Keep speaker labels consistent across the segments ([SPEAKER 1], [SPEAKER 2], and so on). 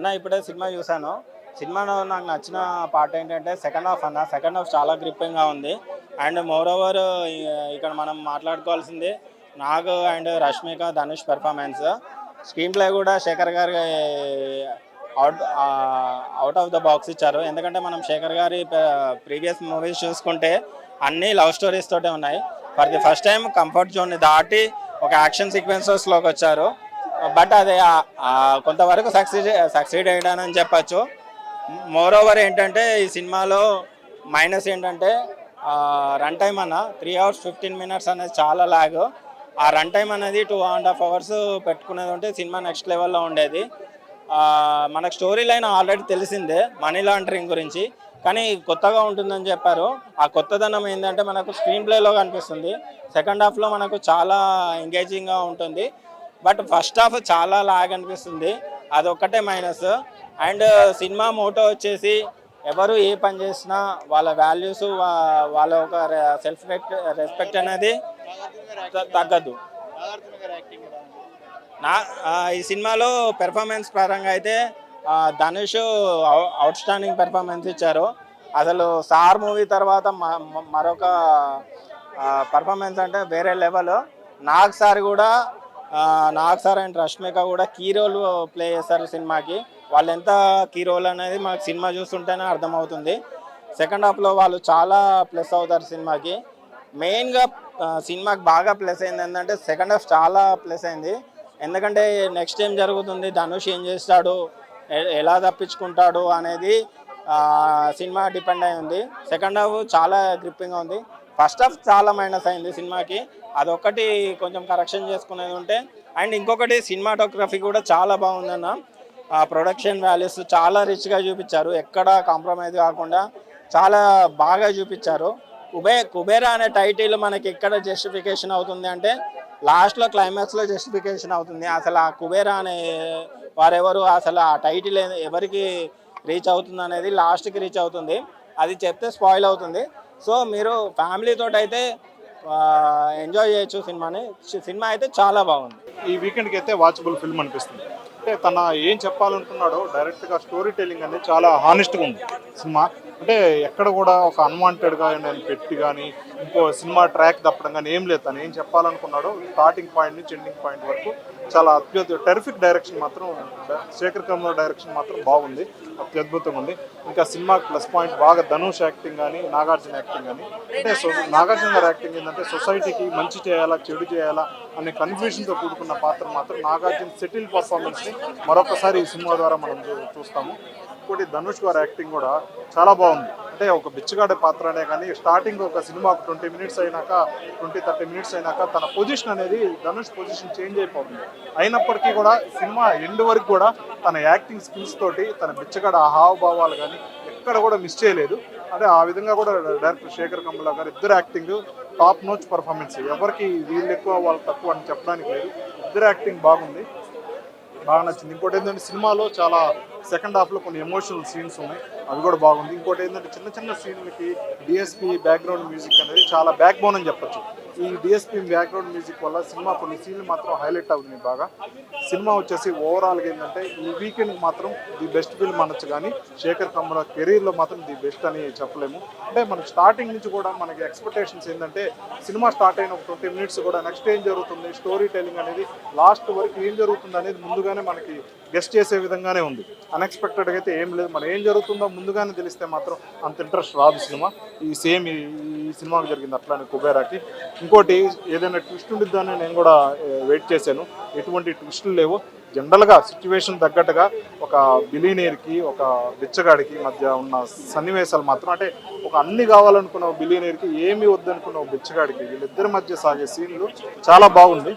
[SPEAKER 1] అన్న ఇప్పుడే సినిమా చూశాను. సినిమాలో నాకు నచ్చిన పార్ట్ ఏంటంటే సెకండ్ హాఫ్ అన్న. సెకండ్ హాఫ్ చాలా గ్రిప్పింగ్గా ఉంది. అండ్ మోర్ ఓవర్ ఇక్కడ మనం మాట్లాడుకోవాల్సింది Nag and Rashmika Dhanush performance screenplay కూడా శేఖర్ గారి out out of the box ఇచ్చారు. ఎందుకంటే మనం శేఖర్ గారి ప్రీవియస్ మూవీస్ చూసుకుంటే అన్ని లవ్ స్టోరీస్ తోటే ఉన్నాయి. For the first time comfort జోన్ని దాటి ఒక యాక్షన్ సీక్వెన్సెస్లోకి వచ్చారు. బట్ అది కొంతవరకు సక్సీడ్ సక్సీడ్ అయ్యాడని చెప్పచ్చు. మోర్ ఓవర్ ఏంటంటే ఈ సినిమాలో మైనస్ ఏంటంటే రన్ టైం అన్న త్రీ అవర్స్ ఫిఫ్టీన్ మినిట్స్ అనేది చాలా లాగ్ ఆ రన్ టైం అనేది టూ అండ్ హాఫ్ అవర్స్ పెట్టుకునేది ఉంటే సినిమా నెక్స్ట్ లెవెల్లో ఉండేది. మనకు స్టోరీ లైన్ ఆల్రెడీ తెలిసిందే మనీ లాండరింగ్ గురించి. కానీ కొత్తగా ఉంటుందని చెప్పారు. ఆ కొత్తదనం ఏంటంటే మనకు స్క్రీన్ ప్లేలో కనిపిస్తుంది. సెకండ్ హాఫ్లో మనకు చాలా ఎంగేజింగ్గా ఉంటుంది. బట్ ఫస్ట్ హాఫ్ చాలా లాగ్ అనిపిస్తుంది. అదొక్కటే మైనస్. అండ్ సినిమా మోటో వచ్చేసి ఎవరు ఏ పని చేసినా వాళ్ళ వాల్యూస్ వాళ్ళ ఒక సెల్ఫ్ రెస్పెక్ట్ అనేది తగ్గదు. నా ఈ సినిమాలో పెర్ఫార్మెన్స్ పరంగా అయితే ధనుష్ అవుట్ స్టాండింగ్ పెర్ఫార్మెన్స్ ఇచ్చారు. అసలు సార్ మూవీ తర్వాత మ- మరొక పర్ఫార్మెన్స్ అంటే వేరే లెవెల్. నాగ్ సార్ కూడా నాగ్ సార్ అండ్ రష్మిక కూడా కీ రోల్ ప్లే చేస్తారు సినిమాకి. వాళ్ళు ఎంత కీ రోల్ అనేది మాకు సినిమా చూస్తుంటేనే అర్థమవుతుంది. సెకండ్ హాఫ్లో వాళ్ళు చాలా ప్లస్ అవుతారు సినిమాకి. మెయిన్గా సినిమాకి బాగా ప్లస్ అయింది ఏంటంటే సెకండ్ హాఫ్ చాలా ప్లస్ అయింది. ఎందుకంటే నెక్స్ట్ ఏం జరుగుతుంది? ధనుష్ ఏం చేస్తాడు? ఎలా తప్పించుకుంటాడు అనేది సినిమా డిపెండ్ అయి ఉంది. సెకండ్ హాఫ్ చాలా గ్రిప్పింగ్గా ఉంది. ఫస్ట్ హాఫ్ చాలా మైనస్ అయింది సినిమాకి. అదొకటి కొంచెం కరెక్షన్ చేసుకునేది ఉంటే. అండ్ ఇంకొకటి సినిమాటోగ్రఫీ కూడా చాలా బాగుందన్న. ఆ ప్రొడక్షన్ వాల్యూస్ చాలా రిచ్గా చూపించారు. ఎక్కడ కాంప్రమైజ్ కాకుండా చాలా బాగా చూపించారు. కుబే కుబేరా అనే టైటిల్ మనకి ఎక్కడ జస్టిఫికేషన్ అవుతుంది అంటే లాస్ట్లో క్లైమాక్స్లో జస్టిఫికేషన్ అవుతుంది. అసలు ఆ కుబేరా అనే వారెవరు అసలు ఆ టైటిల్ ఎవరికి రీచ్ అవుతుంది అనేది లాస్ట్కి రీచ్ అవుతుంది. అది చెప్తే స్పాయిల్ అవుతుంది. సో మీరు ఫ్యామిలీతో అయితే ఎంజాయ్ చేయొచ్చు సినిమాని. సినిమా అయితే చాలా బాగుంది.
[SPEAKER 2] ఈ వీకెండ్కి అయితే వాచబుల్ ఫిల్మ్ అనిపిస్తుంది. అంటే తన ఏం చెప్పాలనుకున్నాడో డైరెక్ట్గా స్టోరీ టెల్లింగ్ అనేది చాలా హానెస్ట్గా ఉంది. సినిమా అంటే ఎక్కడ కూడా ఒక అన్వాంటెడ్గా నేను పెట్టి కానీ ఇంకో సినిమా ట్రాక్ తప్పడం కానీ ఏం లేదు. తను ఏం చెప్పాలనుకున్నాడో స్టార్టింగ్ పాయింట్ నుంచి ఎండింగ్ పాయింట్ వరకు చాలా అత్యద్భుత టెరిఫిక్ డైరెక్షన్ మాత్రం శేఖర్ కమల డైరెక్షన్ మాత్రం బాగుంది అత్యద్భుతంగా ఉంది. ఇంకా సినిమా ప్లస్ పాయింట్ బాగా ధనుష్ యాక్టింగ్ కానీ నాగార్జున యాక్టింగ్ కానీ అంటే సో నాగార్జున గారి యాక్టింగ్ ఏంటంటే సొసైటీకి మంచి చేయాలా చెడు చేయాలా అనే కన్ఫ్యూషన్తో కూడుకున్న పాత్ర మాత్రం నాగార్జున సెటిల్ పర్ఫార్మెన్స్ని మరొకసారి ఈ సినిమా ద్వారా మనం చూ- చూస్తాము. ఇంకోటి ధనుష్ గారి యాక్టింగ్ కూడా చాలా బాగుంది. అంటే ఒక బిచ్చగాడే పాత్ర అనే కానీ స్టార్టింగ్ ఒక సినిమా ఒక ట్వంటీ మినిట్స్ అయినాక ట్వంటీ థర్టీ మినిట్స్ అయినాక తన పొజిషన్ అనేది ధనుష్ పొజిషన్ చేంజ్ అయిపోతుంది. అయినప్పటికీ కూడా సినిమా ఎండ్ వరకు కూడా తన యాక్టింగ్ స్కిల్స్ తోటి తన బిచ్చగాడ హావభావాలు కానీ ఎక్కడ కూడా మిస్ చేయలేదు. అంటే ఆ విధంగా కూడా డైరెక్టర్ శేఖర్ కమల గారు ఇద్దరు యాక్టింగ్ టాప్ నోచ్ పర్ఫార్మెన్స్. ఎవరికి వీళ్ళు ఎక్కువ వాళ్ళు తక్కువ అని చెప్పడానికి లేదు. ఇద్దరు యాక్టింగ్ బాగుంది. బాగా నచ్చింది. ఇంకోటి ఏంటంటే సినిమాలో చాలా సెకండ్ హాఫ్లో కొన్ని ఎమోషనల్ సీన్స్ ఉన్నాయి. అవి కూడా బాగుంది. ఇంకోటి ఏంటంటే చిన్న చిన్న సీన్లకి డిఎస్పి బ్యాక్గ్రౌండ్ మ్యూజిక్ అనేది చాలా బ్యాక్ బోన్ అని చెప్పొచ్చు. ఈ డిఎస్పి బ్యాక్గ్రౌండ్ మ్యూజిక్ వల్ల సినిమా కొన్ని సీన్లు మాత్రం హైలైట్ అవుతుంది బాగా. సినిమా వచ్చేసి ఓవరాల్గా ఏంటంటే ఈ వీకెండ్ మాత్రం ది బెస్ట్ ఫిల్మ్ అనొచ్చు కానీ శేఖర్ కమ్ముల కెరీర్లో మాత్రం ది బెస్ట్ అని చెప్పలేము. అంటే మనకి స్టార్టింగ్ నుంచి కూడా మనకి ఎక్స్పెక్టేషన్స్ ఏంటంటే సినిమా స్టార్ట్ అయిన ఒక ట్వంటీ మినిట్స్ కూడా నెక్స్ట్ ఏం జరుగుతుంది? స్టోరీ టెలింగ్ అనేది లాస్ట్ వరకు ఏం జరుగుతుంది అనేది ముందుగానే మనకి గెస్ట్ చేసే విధంగానే ఉంది. అన్ఎక్స్పెక్టెడ్గా అయితే ఏం లేదు. మనం ఏం జరుగుతుందో ముందుగానే తెలిస్తే మాత్రం అంత ఇంట్రెస్ట్ రాదు సినిమా. ఈ సేమ్ ఈ ఈ సినిమాకి జరిగింది అట్లానే కుబేరాకి. ఇంకోటి ఏదైనా ట్విస్ట్ ఉండిద్దని నేను కూడా వెయిట్ చేశాను. ఎటువంటి ట్విస్టులు లేవు. జనరల్గా సిచ్యువేషన్ తగ్గట్టుగా ఒక బిలీనియర్కి ఒక బిచ్చగాడికి మధ్య ఉన్న సన్నివేశాలు మాత్రం అంటే ఒక అన్ని కావాలనుకున్న ఒక బిలీనియర్కి ఏమి వద్దనుకున్న బిచ్చగాడికి వీళ్ళిద్దరి మధ్య సాగే సీన్లు చాలా బాగుంది.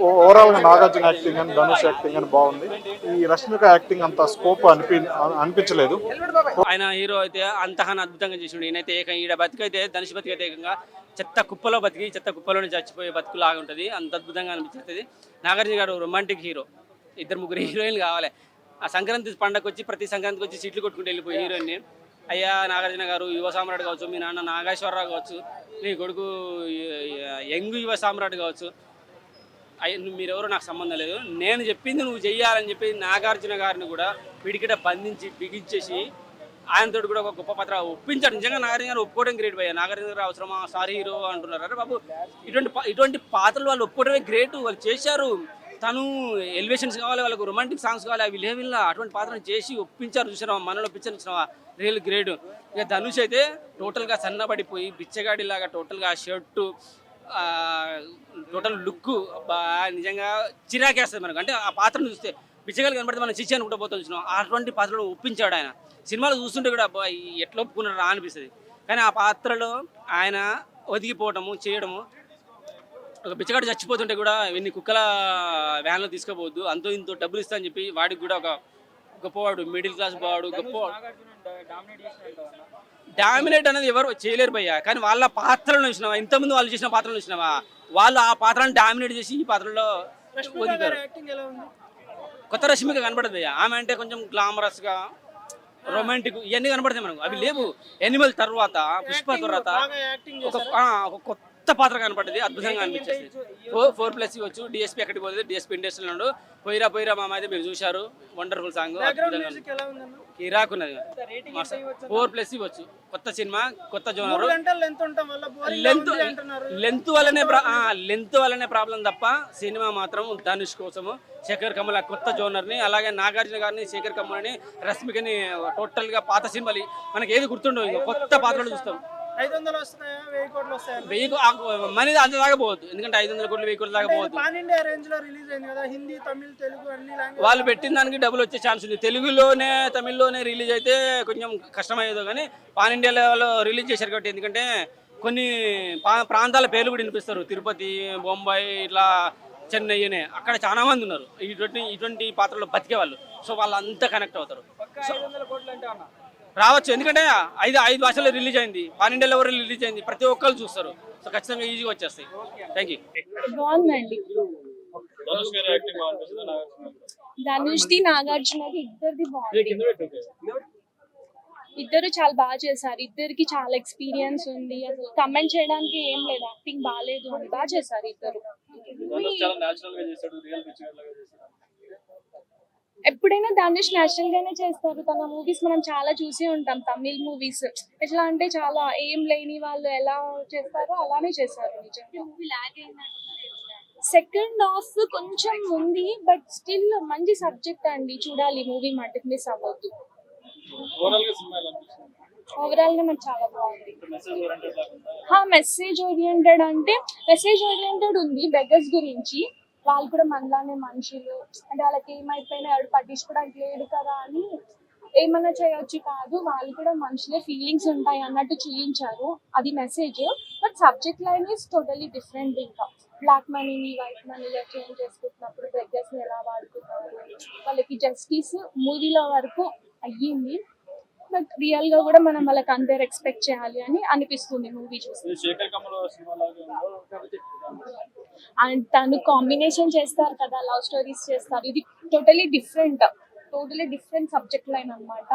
[SPEAKER 2] ఓ- ఓవరాల్గా నాగార్జున యాక్టింగ్ అని ధనుష్ యాక్టింగ్ అని బాగుంది. ఈ రష్మిక యాక్టింగ్ అంత స్కోప్ అనిపి అనిపించలేదు.
[SPEAKER 3] ఆయన హీరో అయితే అంతహన అద్భుతంగా చేసిండు. ఈయనైతే ఏక ఈడ బతికైతే ధనుష్ బతికైతే ఏకంగా చెత్త కుప్పలో బతికి చెత్త కుప్పలోనే చచ్చిపోయే బతుకులాగా ఉంటుంది. అంత అద్భుతంగా అనిపిస్తుంది నాగార్జున గారు రొమాంటిక్ హీరో. ఇద్దరు ముగ్గురు హీరోయిన్లు కావాలి. ఆ సంక్రాంతి పండగ వచ్చి ప్రతి సంక్రాంతికి వచ్చి సీట్లు కొట్టుకుంటూ వెళ్ళిపోయి హీరోయిన్ని. అయ్యా నాగార్జున గారు యువ సామ్రాట్ కావచ్చు మీ నాన్న నాగేశ్వరరావు కావచ్చు నీ కొడుకు యంగ్ యువ సామ్రాట్ కావచ్చు. అయ్య నువ్వు మీరెవరో నాకు సంబంధం లేదు. నేను చెప్పింది నువ్వు చెయ్యాలని చెప్పి నాగార్జున గారిని కూడా పిడికిట బంధించి బిగించేసి ఆయనతో కూడా ఒక గొప్ప పాత్ర ఒప్పించాడు నిజంగా నాగార్జున గారు ఒప్పుకోవడం గ్రేట్ భయ్య. నాగార్జున గారు అవసరమా? సారీ హీరో అంటున్నారు. అరే బాబు ఇటువంటి ఇటువంటి పాత్రలు వాళ్ళు ఒప్పుకోవడమే గ్రేట్ వాళ్ళు చేశారు. తను ఎలివేషన్స్ కావాలి వాళ్ళకు రొమాంటిక్ సాంగ్స్ కావాలి అవి లేవిల్లా అటువంటి పాత్రను చేసి ఒప్పించారు. చూసినావా? మనలో ఒప్పించారు చూసినావా రియల్ గ్రేడ్ ఇక ధనుష్ అయితే టోటల్గా సన్నబడిపోయి బిచ్చగాడిలాగా టోటల్గా షర్టు టోటల్ లుక్ నిజంగా చిరాకేస్తుంది మనకు. అంటే ఆ పాత్రను చూస్తే బిచ్చగాళ్ళు కనబడితే మనం చిచ్చి అనుకుంటూ పోతాం చూసినాం అటువంటి పాత్రలు ఒప్పించాడు ఆయన. సినిమాలు చూస్తుంటే కూడా అబ్బా ఈ ఎట్లా ఒప్పుకున్నాడు రా అనిపిస్తుంది. కానీ ఆ పాత్రలో ఆయన ఒదిగిపోవడము చేయడము ఒక బిచ్చగాడు చచ్చిపోతుంటే కూడా ఎన్ని కుక్కల వ్యాన్లో తీసుకోపోవద్దు. అంతో ఇంతో డబ్బులు ఇస్తా అని చెప్పి వాడికి కూడా ఒక గొప్పవాడు మిడిల్ క్లాస్ బావాడు గొప్పవాడు. డామినేట్ అనేది ఎవరు చేయలేరు భయ్య. కానీ వాళ్ళ పాత్రలు చూసినావా? ఇంతకుముందు వాళ్ళు చేసిన పాత్రలు చూసినావా? వాళ్ళు ఆ పాత్రను డామినేట్ చేసి ఈ పాత్రలో ఒదిగారు. కొత్త రష్మిక కనపడదు భయ్య ఆమె అంటే కొంచెం గ్లామరస్గా రొమాంటిక్ ఇవన్నీ కనపడతాయి మనకు. అవి లేవు. ఎనిమల్ తర్వాత పుష్ప తర్వాత ఒక కొత్త పాత్ర కనపడ్డది అద్భుతంగా అనిపించేది. ఫోర్ ఫోర్ ప్లస్ ఇవ్వచ్చు డిఎస్పీ ఎక్కడికి పోలేదు డిఎస్పీ ఇండస్ట్రీలో ఉండు. పోయిరా పోయిరా మామ అయితే మీరు చూశారు వండర్ఫుల్ సాంగ్ కిరాక్ ఉన్నది ఫోర్ ప్లస్ ఇవ్వచ్చు? కొత్త సినిమా కొత్త జోనర్. లెంత్ లెంత్ వల్లనే లెంత్ వల్లనే ప్రాబ్లం తప్ప సినిమా మాత్రం ధనుష్ కోసము శేఖర్ కమల కొత్త జోనర్ని అలాగే నాగార్జున గారిని శేఖర్ కమలని రష్మికని టోటల్గా పాత సినిమాలు మనకి ఏది గుర్తుండవు కొత్త పాత్రలు చూస్తాం.
[SPEAKER 4] ఐదు వందలు వస్తున్నాయా? వెయ్యి కోట్లు వస్తాయా?
[SPEAKER 3] వెయ్యి కో- ఆ మనీ అంత దాకా పోవద్దు. ఎందుకంటే ఐదు వందల కోట్లు వెయ్యి కోట్ల దాకా పోవద్దు.
[SPEAKER 4] పాన్ ఇండియా రేంజ్లో రిలీజ్ అయింది కదా హిందీ తమిళ్ తెలుగు అన్ని లాంగ్వేజ్
[SPEAKER 3] వాళ్ళు పెట్టిన దానికి డబ్బులు వచ్చే ఛాన్స్ ఉంది. తెలుగులోనే తమిళ్ళోనే రిలీజ్ అయితే కొంచెం కష్టమయ్యేదో కానీ పాన్ ఇండియా లెవెల్లో రిలీజ్ చేశారు కాబట్టి ఎందుకంటే కొన్ని ప్రాంతాల పేర్లు కూడా వినిపిస్తారు. తిరుపతి బొంబాయి ఇట్లా చెన్నై అనే. అక్కడ చాలా మంది ఉన్నారు. ఇటువంటి ఇటువంటి పాత్రలో బతికే వాళ్ళు. సో వాళ్ళంతా కనెక్ట్ అవుతారు. రావచ్చు. ఎందుకంటే ఐదు ఐదు భాషల్లో రిలీజ్ అయింది. పాన్ ఇండియాలో ఎవరు రిలీజ్ అయింది. ప్రతి ఒక్కరు చూస్తారు. సో ఖచ్చితంగా ఈజీగా వచ్చేస్తాయి. థ్యాంక్ యూ
[SPEAKER 5] బాగుందండి. ధనుష్ది నాగార్జునది ఇద్దరిది బాగుంది. ఇద్దరు చాలా బాగా చేశారు. ఇద్దరికి చాలా ఎక్స్పీరియన్స్ ఉంది. అసలు కమెంట్ చేయడానికి ఏం లేదు. యాక్టింగ్ బాగాలేదు. అని బాగా చేశారు ఇద్దరు. ఎప్పుడైనా ధనుష్ నేచురల్ గానే చేస్తారు. తన మూవీస్ మనం చాలా చూసి ఉంటాం. తమిళ్ మూవీస్ ఎట్లా అంటే చాలా ఏం లేని వాళ్ళు ఎలా చేస్తారో అలానే చేశారు నిజంగా. సెకండ్ హాఫ్ కొంచెం ఉంది బట్ స్టిల్ మంచి సబ్జెక్ట్ అండి. చూడాలి మూవీ మటుకు మిస్ అవ్వద్దు. ఓవరాల్గా నాకు చాలా బాగుంది. మెసేజ్ ఓరియంటెడ్ అంటే మెసేజ్ ఓరియంటెడ్ ఉంది బెగర్స్ గురించి. వాళ్ళు కూడా మనలానే మనుషులు. అంటే వాళ్ళకి ఏమైపోయినా ఎవరు పట్టించుకోవడానికి లేదు కదా అని ఏమన్నా చేయొచ్చు కాదు. వాళ్ళు కూడా మనుషులే ఫీలింగ్స్ ఉంటాయి అన్నట్టు చూపించారు అది message but subject line is totally different ఇంకా. బ్లాక్ మనీని వైట్ మనీలో చేంజ్ చేసుకుంటున్నప్పుడు బెగ్గర్స్ని ఎలా వాడుకున్నారు వాళ్ళకి జస్టిస్ మూవీలో వరకు అయ్యింది. బట్ రియల్గా కూడా మనం వాళ్ళకి అంతే ఎక్స్పెక్ట్ చేయాలి అని అనిపిస్తుంది మూవీ చూసి
[SPEAKER 3] శేఖర్ కమల సినిమా
[SPEAKER 5] అండ్ తను కాంబినేషన్ చేస్తారు కదా లవ్ స్టోరీస్ చేస్తారు. ఇది totally different totally different subject line అన్నమాట.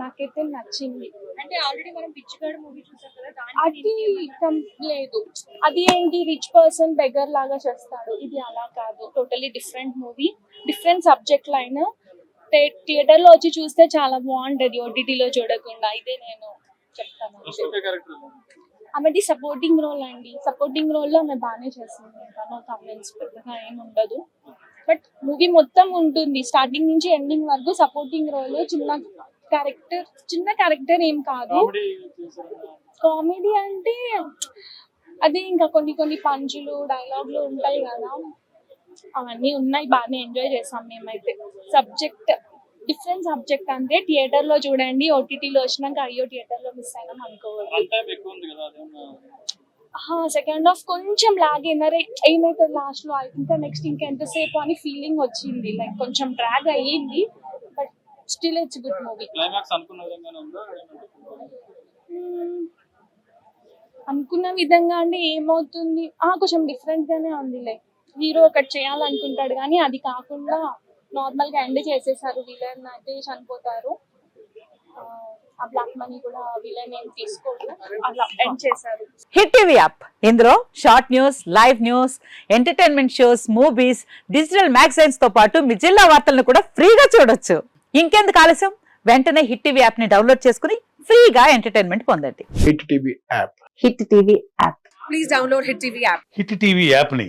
[SPEAKER 5] నాకైతే నచ్చింది.
[SPEAKER 6] అంటే ఆల్రెడీ మనం పిచ్చిగాడు మూవీ చూసాం కదా
[SPEAKER 5] అది లేదు. అది ఏంటి రిచ్ పర్సన్ బెగర్ లాగా చేస్తాడు. ఇది అలా కాదు. Totally different movie different subject line థియేటర్లో వచ్చి చూస్తే చాలా బాగుంటది OTT లో చూడకుండా. ఇదే నేను చెప్తాను. ఆమెది సపోర్టింగ్ రోల్ అండి. సపోర్టింగ్ రోల్లో ఆమె బాగానే చేస్తుంది తను కమెంట్స్ పెద్దగా ఏం ఉండదు. బట్ మూవీ మొత్తం ఉంటుంది. స్టార్టింగ్ నుంచి ఎండింగ్ వరకు సపోర్టింగ్ రోల్ చిన్న క్యారెక్టర్ చిన్న క్యారెక్టర్ ఏం కాదు. కామెడీ అంటే అదే ఇంకా కొన్ని కొన్ని పంచులు డైలాగులు ఉంటాయి కదా. అవన్నీ ఉన్నాయి బాగానే ఎంజాయ్ చేసాం మేమైతే. సబ్జెక్ట్ డిఫరెంట్ సబ్జెక్ట్ అంటే థియేటర్లో చూడండి OTT లో వచ్చినాక అయ్యో థియేటర్లో మిస్ అయినాం అనుకోవద్దు. సెకండ్ హాఫ్ కొంచెం లాగ్ అయినారే ఏమైతుంది లాస్ట్లో? ఇంకా నెక్స్ట్ ఇంకా ఎంతసేపు అని ఫీలింగ్ వచ్చింది. లైక్ కొంచెం డ్రాగ్ అయ్యింది but still it's good movie
[SPEAKER 3] అనుకున్న ఉందో?
[SPEAKER 5] విధంగా అంటే ఏమవుతుంది? ఆ కొంచెం డిఫరెంట్ గానే ఉందిలే హీరో ఒకటి చేయాలనుకుంటాడు కానీ అది కాకుండా నార్మల్గా ఎండ్ చేసేసారు విలన్ అయితే చనిపోతారు. ఆ, బ్లాక్ మనీ కూడా విలన్ ఏం తీసుకోడు ఎండ్ చేశారు.
[SPEAKER 7] Hit TV app. ఇందులో short news live news entertainment shows movies digital మ్యాగజైన్స్తో పాటు మీ జిల్లా వార్తలను కూడా ఫ్రీగా చూడొచ్చు. ఇంకెందుకు ఆలస్యం? వెంటనే హిట్ టీవీ యాప్ని డౌన్లోడ్ చేసుకుని ఫ్రీగా ఎంటర్టైన్మెంట్ పొందండి.
[SPEAKER 8] Hit TV app.
[SPEAKER 7] Hit TV app.
[SPEAKER 6] Please download hit TV app
[SPEAKER 9] hit TV యాప్ని